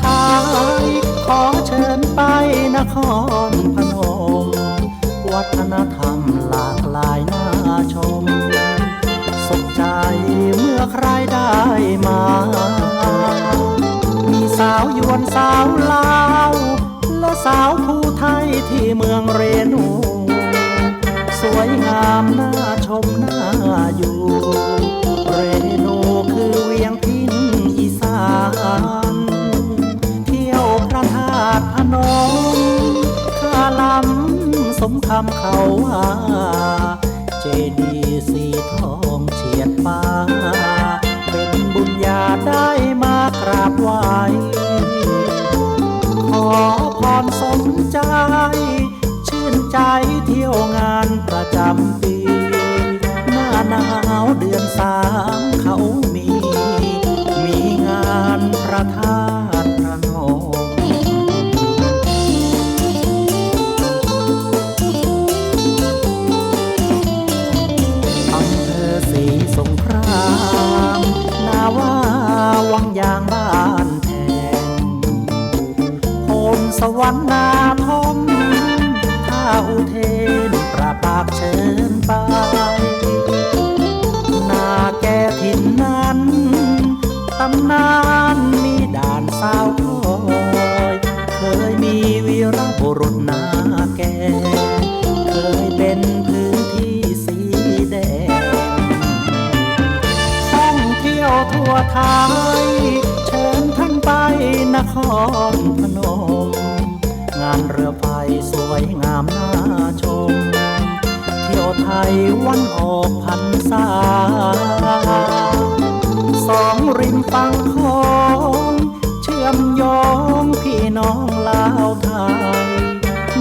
ไทยขอเชิญไปนครพนม วัฒนธรรมหลากหลายน่าชม สุขใจเมื่อครได้มา คำเขาว่า เจดีสีทองเฉียดฟ้า เป็นบุญญาได้มากราบไหวขอพรสมใจ ชื่นใจเที่ยวงานประจำปี หน้าหนาวเดือนสาม ทมท่าอุเทนประปากเชิญไป นาแก่ถิ่นนั้นตำนานมีด่านสาวคอยเคยมีวีรบุรุษนาแก่เคยเป็นพื้นที่สีแดงท่องเที่ยวทั่วไทย เชิญท่านไปนครพนมานเรือไฟสวยงามน่าชม เที่ยวไทยวันออกพรรษา สองริมฝั่งโของ เชื่อมโยงพี่น้องลาวไทย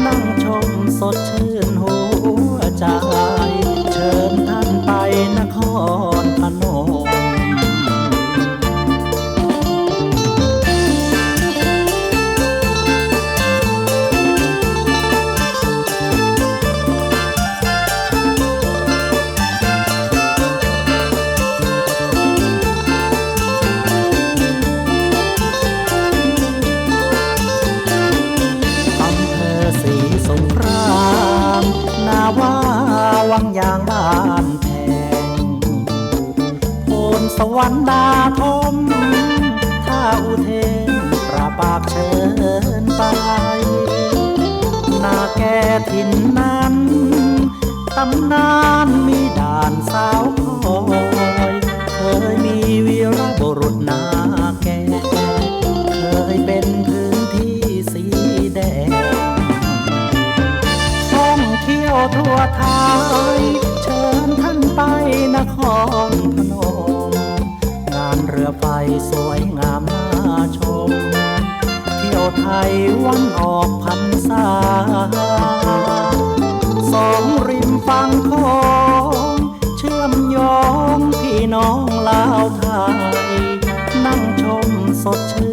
นั่งชมสดชื่น วรรค์ดาทมท่าอุเทนประปากเชิญไป นาแก่ถิ่นนั้นตำนานมีด่านสาวคอย เคยมีวีรบุรุษนาแก่ เคยเป็นพื้นที่สีแดงท่องเที่ยวทั่วไทยเชิญท่านไปนครพนม เรือไฟสวยงามน่าชม เที่ยวไทยวันออกพรรษาสองริมฝั่งคองเชื่อมโยงพี่น้องลาวไทย นั่งชมสดชื่น